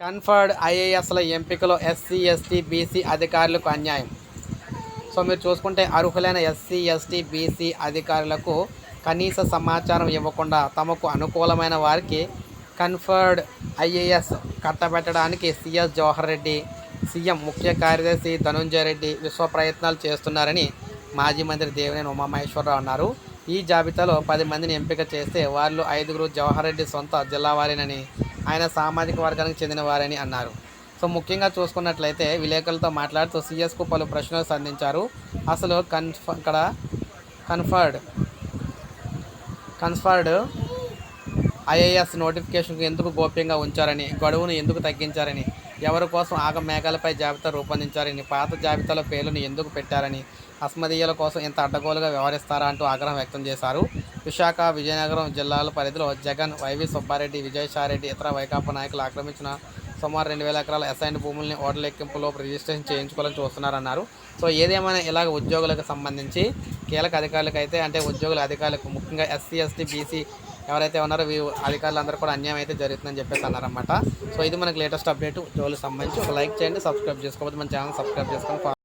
Conferred ఐఏఎస్ల ఎంపికలో SC ST BC అధికారులకు అన్యాయం. సో మీరు చూసుకుంటే అర్హులైన ఎస్సీ ఎస్టీ బీసీ అధికారులకు కనీస సమాచారం ఇవ్వకుండా తమకు అనుకూలమైన వారికి కన్ఫర్డ్ ఐఏఎస్ కట్టబెట్టడానికి సిఎస్ జవహర్ రెడ్డి సీఎం ముఖ్య కార్యదర్శి ధనుంజయ రెడ్డి విశ్వ ప్రయత్నాలు చేస్తున్నారని మాజీ మంత్రి దేవినేని ఉమామహేశ్వరరావు అన్నారు. ఈ జాబితాలో పది మందిని ఎంపిక చేస్తే వారిలో ఐదుగురు జవహర్ రెడ్డి సొంత జిల్లా వారేనని ఆయన సామాజిక వర్గానికి చెందిన వారని అన్నారు. సో ముఖ్యంగా చూసుకున్నట్లయితే విలేకరులతో మాట్లాడుతూ సీఎస్కు పలు ప్రశ్నలు సంధించారు. అసలు కన్ఫ ఇక్కడ కన్ఫర్డ్ కన్ఫర్డ్ ఐఏఎస్ నోటిఫికేషన్కు ఎందుకు గోప్యంగా ఉంచారని గడువును ఎందుకు తగ్గించారని ఎవరి కోసం ఆగ మేఘాలపై జాబితా రూపొందించారని పాత జాబితాలో పేర్లను ఎందుకు పెట్టారని అస్మదీయుల కోసం ఇంత అడ్డగోలుగా వ్యవహరిస్తారా అంటూ ఆగ్రహం వ్యక్తం చేశారు. విశాఖ విజయనగరం జిల్లాల పరిధిలో జగన్ వైవి సుబ్బారెడ్డి విజయసాయిరెడ్డి ఇతర వైకాపా నాయకులు ఆక్రమించిన సుమారు రెండు వేల ఎకరాల అసైన్డ్ భూముల్ని ఓటర్ లెక్కింపులో రిజిస్ట్రేషన్ చేయించుకోవాలని చూస్తున్నారన్నారు. సో ఏదేమైనా ఇలాగ ఉద్యోగులకు సంబంధించి కీలక అధికారులకు అయితే అంటే ఉద్యోగుల అధికారులకు ముఖ్యంగా ఎస్సీ ఎస్టీ బీసీ ఎవరైతే ఉన్నారో వీ అధికారులందరూ కూడా అన్యాయం అయితే జరుగుతుందని చెప్పేసి అన్నారన్నమాట. సో ఇది మనకి లేటెస్ట్ అప్డేట్ జోలికి సంబంధించి ఒక లైక్ చేయండి సబ్స్క్రైబ్ చేసుకోకపోతే మన ఛానల్ సబ్స్క్రైబ్ చేసుకొని